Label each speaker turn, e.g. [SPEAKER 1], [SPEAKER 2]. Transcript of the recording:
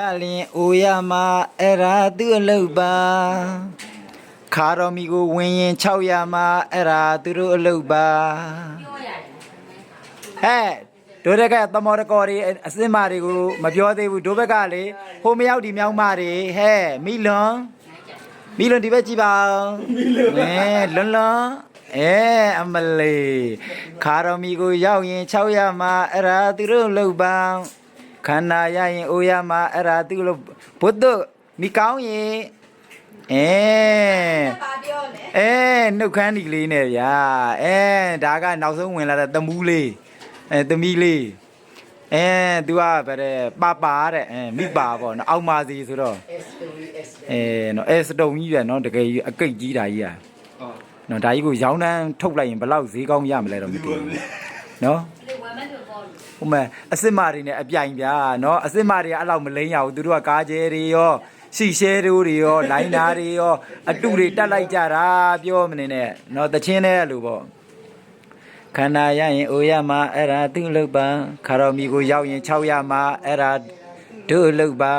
[SPEAKER 1] ရလင်အိုရမှာအဲ့ဒါသူ့အလုပ်ပါခါတော်မီကိုဝင်ရင်6ရမှာအဲ့ဒါသူတို့အလုပ်ပါဟဲ့ဒိုတက်ကသမောတကော်တွေအစင်မာတွေကိုမပြောသေးဘူးဒိုဘက်ကလေဟိုမရောက်ဒီမြောက်မတွေဟဲ့မိလွန်မိလွန်ဒီဘက်ကြည့်ပါဦးမိလွန်အဲလွန်လွန်အဲအမလေးခါတော်မီကိုရောက်ရင်6ရမှာအဲ့ဒါသူတို့အလုပ်ပါ ခန္ဓာရရင်အိုရမှာအဲ့ဒါသူလို့ဘုဒ္ဓမိကောင်းရင်အဲ
[SPEAKER 2] ပါပြောလဲ
[SPEAKER 1] အဲနှုတ်ခမ်းဒီကလေးနဲ့ဗျာအဲဒါကနောက်ဆုံးဝင်လာတဲ့သမူးလေးအဲသမီးလေးအဲ तू ကဗတဲ့ပါပါတဲ့အဲမိပါပေါ့နော်အောက်မာစီဆိုတော့အဲနော်အဲစတုံကြီးပဲနော်တကယ်ကြီးအကိတ်ကြီးတာကြီးอ่ะနော်ဒါကြီးကိုရောင်းတန်းထုတ်လိုက်ရင်ဘယ်လောက်ဈေးကောင်းရမလဲတော့မသိဘူးနော်
[SPEAKER 2] လေဝမ်းမတူ
[SPEAKER 1] ဥမာအစစ်မာတွေနဲ့အပြိုင်ပြာနော်အစစ်မာတွေကအဲ့လောက်မလိမ့်ရဘူးသူတို့ကကားကျဲတွေရောစီရှဲတို့တွေရောလိုင်းနာတွေရောအတုတွေတက်လိုက်ကြတာပြောမနေနဲ့နော်တချင်းနဲ့လို့ပေါ့ခန္ဓာရရင်အိုရမှာအဲ့ဒါသူ့လုပ်ပါခါတော်မီကိုရောက်ရင်6ရမှာအဲ့ဒါတို့လုပ်ပါ